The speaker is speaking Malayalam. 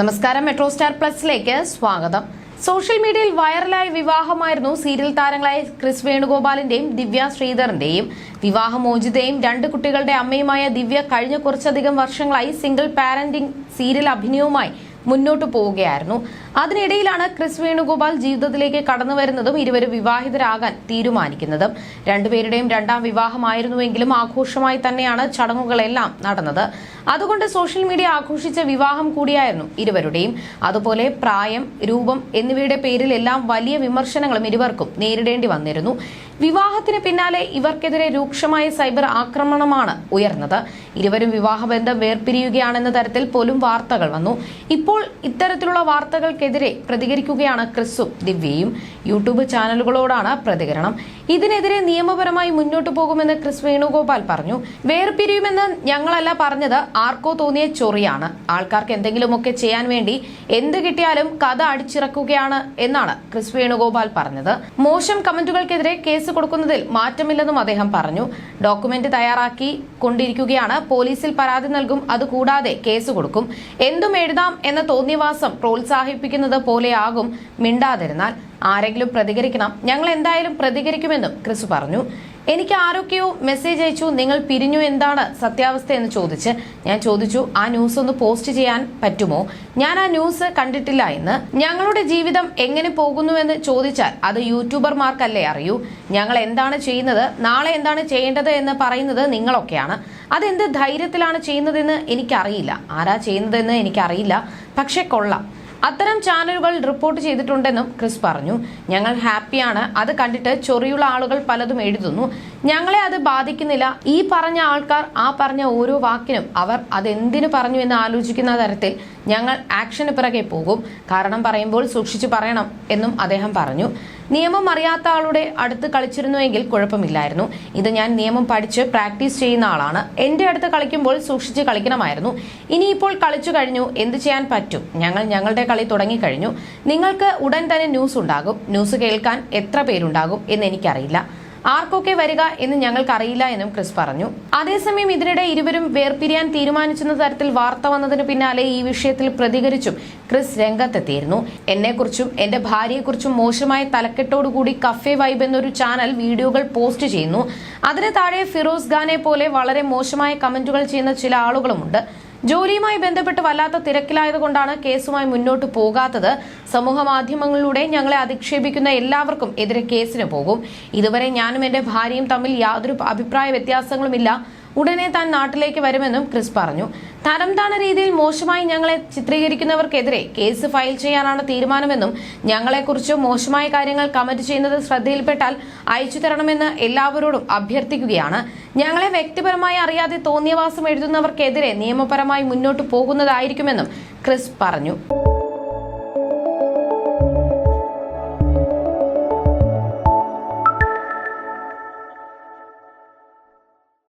നമസ്കാരം. മെട്രോ സ്റ്റാർ പ്ലസിലേക്ക് സ്വാഗതം. സോഷ്യൽ മീഡിയയിൽ വൈറലായ വിവാഹമായിരുന്നു സീരിയൽ താരങ്ങളായ ക്രിസ് വേണുഗോപാലിന്റെയും ദിവ്യ ശ്രീധറിന്റെയും. വിവാഹമോചിതയും രണ്ട് കുട്ടികളുടെ അമ്മയുമായ ദിവ്യ കഴിഞ്ഞ കുറച്ചധികം വർഷങ്ങളായി സിംഗിൾ പാരന്റിംഗ് സീരിയൽ അഭിനയവുമായി മുന്നോട്ടു പോവുകയായിരുന്നു. അതിനിടയിലാണ് ക്രിസ് വേണുഗോപാൽ ജീവിതത്തിലേക്ക് കടന്നു വരുന്നതും ഇരുവരും വിവാഹിതരാകാൻ തീരുമാനിക്കുന്നതും. രണ്ടുപേരുടെയും രണ്ടാം വിവാഹമായിരുന്നുവെങ്കിലും ആഘോഷമായി തന്നെയാണ് ചടങ്ങുകളെല്ലാം നടന്നത്. അതുകൊണ്ട് സോഷ്യൽ മീഡിയ ആഘോഷിച്ച വിവാഹം കൂടിയായിരുന്നു ഇരുവരുടെയും. അതുപോലെ പ്രായം രൂപം എന്നിവയുടെ പേരിൽ എല്ലാം വലിയ വിമർശനങ്ങളും ഇരുവർക്കും നേരിടേണ്ടി വന്നിരുന്നു. വിവാഹത്തിന് പിന്നാലെ ഇവർക്കെതിരെ രൂക്ഷമായ സൈബർ ആക്രമണമാണ് ഉയർന്നത്. ഇരുവരും വിവാഹബന്ധം വേർപിരിയുകയാണെന്ന തരത്തിൽ പോലും വാർത്തകൾ വന്നു. ഇപ്പോൾ ഇത്തരത്തിലുള്ള വാർത്തകൾക്കെതിരെ പ്രതികരിക്കുകയാണ് ക്രിസും ദിവ്യയും യൂട്യൂബ് ചാനലുകളോടാണ് പ്രതികരണം. ഇതിനെതിരെ നിയമപരമായി മുന്നോട്ടു പോകുമെന്ന് ക്രിസ് വേണുഗോപാൽ പറഞ്ഞു. വേർപിരിയുമെന്ന് ഞങ്ങളല്ല പറഞ്ഞത് ആർക്കോ തോന്നിയ ചൊറിയാണ്. ആൾക്കാർക്ക് എന്തെങ്കിലുമൊക്കെ ചെയ്യാൻ വേണ്ടി എന്ത് കിട്ടിയാലും കഥ അടിച്ചിറക്കുകയാണ് എന്നാണ് ക്രിസ് വേണുഗോപാൽ പറഞ്ഞത്. മോശം കമന്റുകൾക്കെതിരെ കേസ് കൊടുക്കുന്നതിൽ മാറ്റമില്ലെന്നും അദ്ദേഹം പറഞ്ഞു. ഡോക്യുമെന്റ് തയ്യാറാക്കി കൊണ്ടിരിക്കുകയാണ്. പോലീസിൽ പരാതി നൽകും. അതുകൂടാതെ കേസ് കൊടുക്കും. എന്തും എഴുതാം എന്ന തോന്നിയവാസം പ്രോത്സാഹിപ്പിക്കുന്നത് പോലെയാകും. മിണ്ടാതിരുന്നാൽ ആരെങ്കിലും പ്രതികരിക്കണം. ഞങ്ങൾ എന്തായാലും പ്രതികരിക്കുമെന്നും ക്രിസ് പറഞ്ഞു. എനിക്ക് ആരൊക്കെയോ മെസ്സേജ് അയച്ചു. നിങ്ങൾ പിരിഞ്ഞു എന്താണ് സത്യാവസ്ഥ എന്ന് ചോദിച്ച് ഞാൻ ചോദിച്ചു ആ ന്യൂസ് ഒന്ന് പോസ്റ്റ് ചെയ്യാൻ പറ്റുമോ? ഞാൻ ആ ന്യൂസ് കണ്ടിട്ടില്ല എന്ന്. ഞങ്ങളുടെ ജീവിതം എങ്ങനെ പോകുന്നുവെന്ന് ചോദിച്ചാൽ അത് യൂട്യൂബർമാർക്കല്ലേ അറിയൂ. ഞങ്ങൾ എന്താണ് ചെയ്യുന്നത്? നാളെ എന്താണ് ചെയ്യേണ്ടത് എന്ന് പറയുന്നത് നിങ്ങളൊക്കെയാണ്. അതെന്ത് ധൈര്യത്തിലാണ് ചെയ്യുന്നതെന്ന് എനിക്കറിയില്ല. ആരാ ചെയ്യുന്നതെന്ന് എനിക്കറിയില്ല. പക്ഷെ കൊള്ളാം. അത്തരം ചാനലുകൾ റിപ്പോർട്ട് ചെയ്തിട്ടുണ്ടെന്നും ക്രിസ് പറഞ്ഞു. ഞങ്ങൾ ഹാപ്പിയാണ്. അത് കണ്ടിട്ട് ചൊറിയുള്ള ആളുകൾ പലതും എഴുതുന്നു. ഞങ്ങളെ അത് ബാധിക്കുന്നില്ല. ഈ പറഞ്ഞ ആൾക്കാർ ആ പറഞ്ഞ ഓരോ വാക്കിനും അവർ അതെന്തിനു പറഞ്ഞു എന്ന് ആലോചിക്കുന്ന തരത്തിൽ ഞങ്ങൾ ആക്ഷന് പിറകെ പോകും. കാരണം പറയുമ്പോൾ സൂക്ഷിച്ചു പറയണം എന്നും അദ്ദേഹം പറഞ്ഞു. നിയമം അറിയാത്ത ആളുടെ അടുത്ത് കളിച്ചിരുന്നുവെങ്കിൽ കുഴപ്പമില്ലായിരുന്നു. ഇത് ഞാൻ നിയമം പഠിച്ച് പ്രാക്ടീസ് ചെയ്യുന്ന ആളാണ്. എന്റെ അടുത്ത് കളിക്കുമ്പോൾ സൂക്ഷിച്ച് കളിക്കണമായിരുന്നു. ഇനിയിപ്പോൾ കളിച്ചു കഴിഞ്ഞു. എന്ത് ചെയ്യാൻ പറ്റും? ഞങ്ങൾ ഞങ്ങളുടെ കളി തുടങ്ങിക്കഴിഞ്ഞു. നിങ്ങൾക്ക് ഉടൻ തന്നെ ന്യൂസ് ഉണ്ടാകും. ന്യൂസ് കേൾക്കാൻ എത്ര പേരുണ്ടാകും എന്ന് എനിക്കറിയില്ല. ആർക്കൊക്കെ വരിക എന്ന് ഞങ്ങൾക്ക് അറിയില്ല എന്നും ക്രിസ് പറഞ്ഞു. അതേസമയം ഇതിനിടെ ഇരുവരും വേർപിരിയാൻ തീരുമാനിച്ചെന്ന തരത്തിൽ വാർത്ത വന്നതിന് പിന്നാലെ ഈ വിഷയത്തിൽ പ്രതികരിച്ചും ക്രിസ് രംഗത്തെത്തിയിരുന്നു. എന്നെക്കുറിച്ചും എന്റെ ഭാര്യയെക്കുറിച്ചും മോശമായ തലക്കെട്ടോടുകൂടി കഫേ വൈബ് എന്നൊരു ചാനൽ വീഡിയോകൾ പോസ്റ്റ് ചെയ്യുന്നു. അതിന് താഴെ ഫിറോസ് ഖാനെ പോലെ വളരെ മോശമായ കമന്റുകൾ ചെയ്യുന്ന ചില ആളുകളുമുണ്ട്. ജോലിയുമായി ബന്ധപ്പെട്ട് വല്ലാത്ത തിരക്കിലായതുകൊണ്ടാണ് കേസുമായി മുന്നോട്ട് പോകാത്തത്. സമൂഹ മാധ്യമങ്ങളിലൂടെ ഞങ്ങളെ അധിക്ഷേപിക്കുന്ന എല്ലാവർക്കും എതിരെ കേസിന് പോകും. ഇതുവരെ ഞാനും എന്റെ ഭാര്യയും തമ്മിൽ യാതൊരു അഭിപ്രായ വ്യത്യാസങ്ങളുമില്ല. ഉടനെ താൻ നാട്ടിലേക്ക് വരുമെന്നും ക്രിസ് പറഞ്ഞു. തരംതാണ രീതിയിൽ മോശമായി ഞങ്ങളെ ചിത്രീകരിക്കുന്നവർക്കെതിരെ കേസ് ഫയൽ ചെയ്യാനാണ് തീരുമാനമെന്നും ഞങ്ങളെക്കുറിച്ച് മോശമായ കാര്യങ്ങൾ കമന്റ് ചെയ്യുന്നത് ശ്രദ്ധയിൽപ്പെട്ടാൽ അയച്ചു തരണമെന്ന് എല്ലാവരോടും അഭ്യർത്ഥിക്കുകയാണ്. ഞങ്ങളെ വ്യക്തിപരമായി അറിയാതെ തോന്നിയവാസം എഴുതുന്നവർക്കെതിരെ നിയമപരമായി മുന്നോട്ടു പോകുന്നതായിരിക്കുമെന്നും ക്രിസ് പറഞ്ഞു.